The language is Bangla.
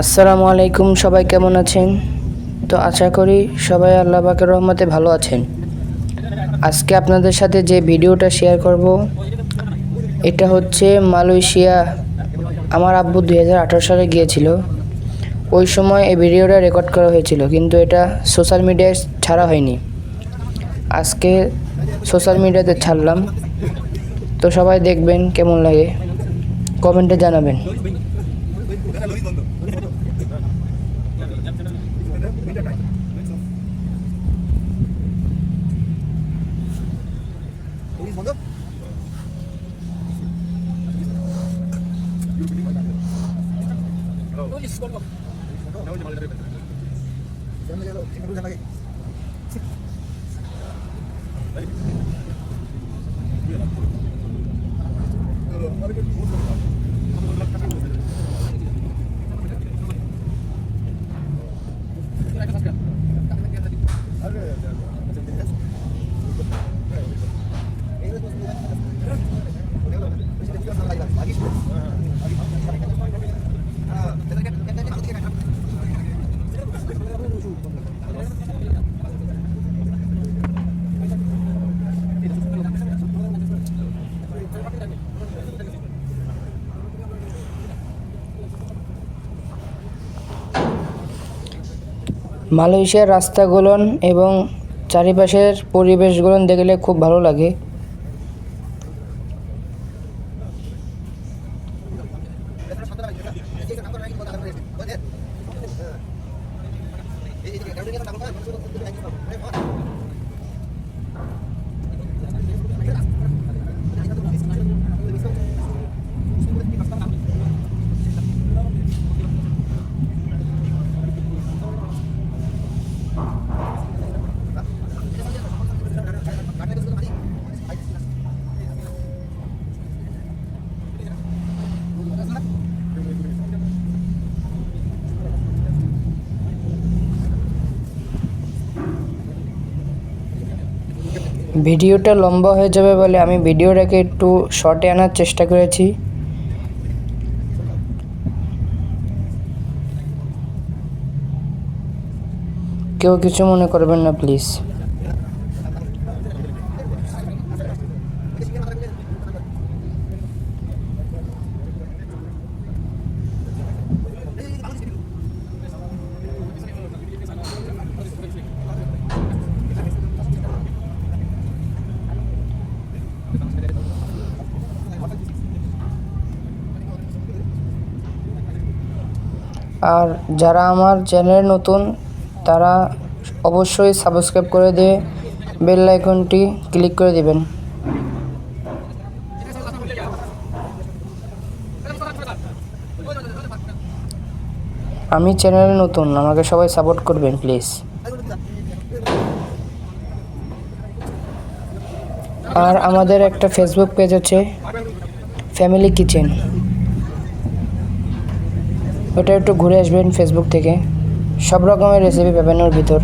আসসালামু আলাইকুম, সবাই কেমন আছেন? তো আশা করি সবাই আল্লাহ পাকের রহমতে ভালো আছেন। আজকে আপনাদের সাথে যে ভিডিওটা শেয়ার করব, এটা হচ্ছে মালয়েশিয়া। আমার আব্বু দুই হাজার আঠারো সালে গিয়েছিল। ওই সময় এই ভিডিওটা রেকর্ড করা হয়েছিল, কিন্তু এটা সোশ্যাল মিডিয়ায় ছাড়া হয়নি। আজকে সোশ্যাল মিডিয়াতে ছাড়লাম। তো সবাই দেখবেন কেমন লাগে কমেন্টে জানাবেন। Gracias. মালয়েশিয়ার রাস্তাগুলো এবং চারিপাশের পরিবেশগুলো দেখলে খুব ভালো লাগে। ভিডিওটা লম্বা হয়ে যাবে বলে আমি ভিডিওটাকে একটু শর্টে আনার চেষ্টা করেছি। কেউ কিছু মনে করবেন না প্লিজ আর যারা আমার চ্যানেলে নতুন, তারা অবশ্যই সাবস্ক্রাইব করে দিয়ে বেল আইকনটি ক্লিক করে দিবেন। আমি চ্যানেলে নতুন, আমাকে সবাই সাপোর্ট করবেন, প্লিজ। আর আমাদের একটা ফেসবুক পেজ আছে ফ্যামিলি কিচেন ওটা একটু ঘুরে আসবেন ফেসবুক থেকে। সব রকমের রেসিপি পাবেন ওর ভিতর।